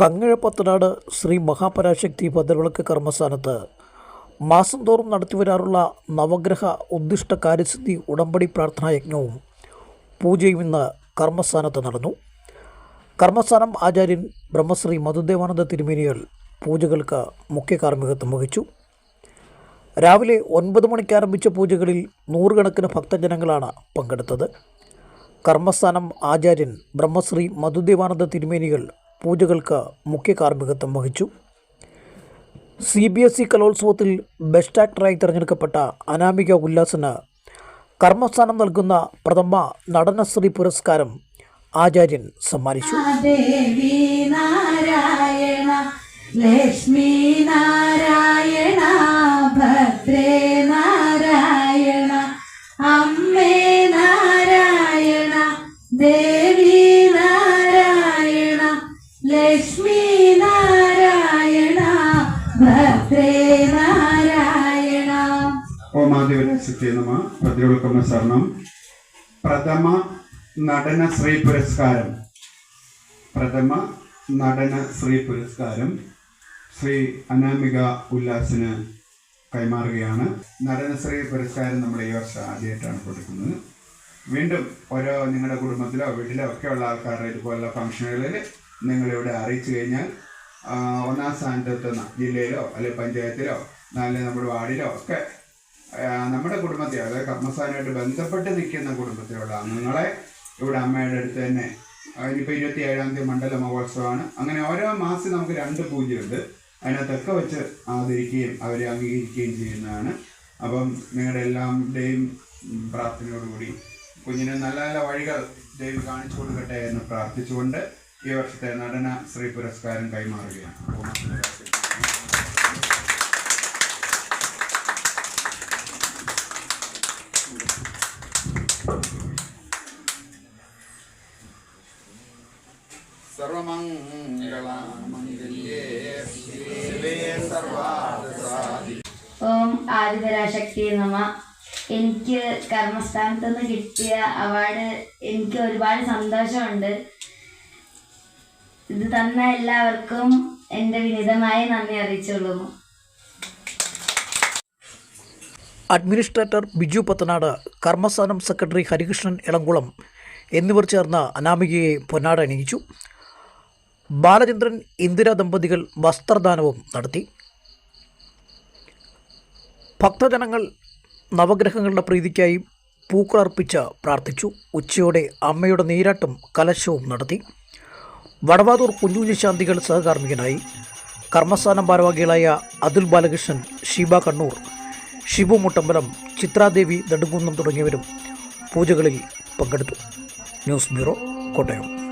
കങ്ങഴപ്പത്തനാട് ശ്രീ മഹാപരാശക്തി ഭദ്രവിളക്ക് കർമ്മസ്ഥാനത്ത് മാസം തോറും നടത്തിവരാറുള്ള നവഗ്രഹ ഉദ്ദിഷ്ട കാര്യസിദ്ധി ഉടമ്പടി പ്രാർത്ഥനാ യജ്ഞവും പൂജയും ഇന്ന് കർമ്മസ്ഥാനത്ത് നടന്നു. കർമ്മസ്ഥാനം ആചാര്യൻ ബ്രഹ്മശ്രീ മധുദേവാനന്ദ തിരുമേനികൾ പൂജകൾക്ക് മുഖ്യ കാർമ്മികത്വം വഹിച്ചു. രാവിലെ ഒൻപത് മണിക്ക് ആരംഭിച്ച പൂജകളിൽ നൂറുകണക്കിന് ഭക്തജനങ്ങളാണ് പങ്കെടുത്തത്. കർമ്മസ്ഥാനം ആചാര്യൻ ബ്രഹ്മശ്രീ മധുദേവാനന്ദ തിരുമേനികൾ പൂജകൾക്ക് മുഖ്യ കാർമ്മികത്വം വഹിച്ചു. സി ബി എസ് ഇ കലോത്സവത്തിൽ ബെസ്റ്റ് ആക്ടറായി തിരഞ്ഞെടുക്കപ്പെട്ട അനാമിക ഉല്ലാസിന് കർമ്മസ്ഥാനം നൽകുന്ന പ്രഥമ നടനശ്രീ പുരസ്കാരം ആചാര്യൻ സമ്മാനിച്ചു. ലക്ഷ്മി ഭദ്രേ നാരായണ അമ്മേ നാരായണ ദേവി ഭദ്രേ നാരായണ ഓമാദിവരസിറ്റി നമ ഭദ്രവൽക്കമ്മ ശരണം. പ്രഥമ നടന ശ്രീ പുരസ്കാരം. പ്രഥമ നടന ശ്രീ പുരസ്കാരം ശ്രീ അനാമിക ഉല്ലാസിന് കൈമാറുകയാണ്. നടനശ്രീ പുരസ്കാരം നമ്മൾ ഈ വർഷം ആദ്യമായിട്ടാണ് കൊടുക്കുന്നത്. വീണ്ടും ഓരോ നിങ്ങളുടെ കുടുംബത്തിലോ വീട്ടിലോ ഒക്കെയുള്ള ആൾക്കാരുടെ ഇതുപോലുള്ള ഫംഗ്ഷനുകളിൽ നിങ്ങളിവിടെ അറിയിച്ചു കഴിഞ്ഞാൽ ഒന്നാം സ്ഥാനത്തെത്തുന്ന ജില്ലയിലോ അല്ലെങ്കിൽ പഞ്ചായത്തിലോ അല്ലെങ്കിൽ നമ്മുടെ വാർഡിലോ ഒക്കെ നമ്മുടെ കുടുംബത്തെ അതായത് കർമ്മസ്ഥാനമായിട്ട് ബന്ധപ്പെട്ട് നിൽക്കുന്ന കുടുംബത്തിലുള്ള അംഗങ്ങളെ ഇവിടെ അമ്മയുടെ അടുത്ത് തന്നെ ഇനിയിപ്പോൾ ഇരുപത്തി ഏഴാം തീയതി മണ്ഡല മഹോത്സവമാണ്. അങ്ങനെ ഓരോ മാസം നമുക്ക് രണ്ട് പൂജയുണ്ട്. അതിനകത്തൊക്കെ വെച്ച് ആദരിക്കുകയും അവരെ അംഗീകരിക്കുകയും ചെയ്യുന്നതാണ്. അപ്പം നിങ്ങളുടെ എല്ലാവരുടെയും പ്രാർത്ഥനയോടുകൂടി കുഞ്ഞിന് നല്ല നല്ല വഴികൾ ദൈവം കാണിച്ചു കൊടുക്കട്ടെ എന്ന് പ്രാർത്ഥിച്ചുകൊണ്ട് ഈ വർഷത്തെ നടന ശ്രീ പുരസ്കാരം കൈമാറുകയാണ്. ഓം ആദിപരാശക്തി നമ. എനിക്ക് കർമ്മസ്ഥാനത്ത് നിന്ന് കിട്ടിയ അവാർഡ് എനിക്ക് ഒരുപാട് സന്തോഷമുണ്ട്. ഇത് തന്ന എല്ലാവർക്കും എന്റെ വിനിതമായ നന്ദി അറിയിച്ചുകൊള്ളുന്നു അഡ്മിനിസ്ട്രേറ്റർ ബിജു പത്തനാട് കർമ്മസ്ഥാനം സെക്രട്ടറി ഹരികൃഷ്ണൻ ഇളംകുളം എന്നിവർ ചേർന്ന് അനാമികയെ പൊന്നാട് അണിയിച്ചു. ബാലചന്ദ്രൻ ഇന്ദിര ദമ്പതികൾ വസ്ത്രദാനവും നടത്തി. ഭക്തജനങ്ങൾ നവഗ്രഹങ്ങളുടെ പ്രീതിക്കായി പൂക്കളർപ്പിച്ച് പ്രാർത്ഥിച്ചു. ഉച്ചയോടെ അമ്മയുടെ നീരാട്ടും കലശവും നടത്തി. വടവാതൂർ കുഞ്ഞുഞ്ഞി ശാന്തികൾ സഹകാർമ്മികനായി. കർമ്മസ്ഥാനം ഭാരവാഹികളായ അതുൽ ബാലകൃഷ്ണൻ ഷീബ കണ്ണൂർ ഷിബു മുട്ടമ്പലം ചിത്രാദേവി നെടുങ്കുന്നം തുടങ്ങിയവരും പൂജകളിൽ പങ്കെടുത്തു. News bureau Kottayam.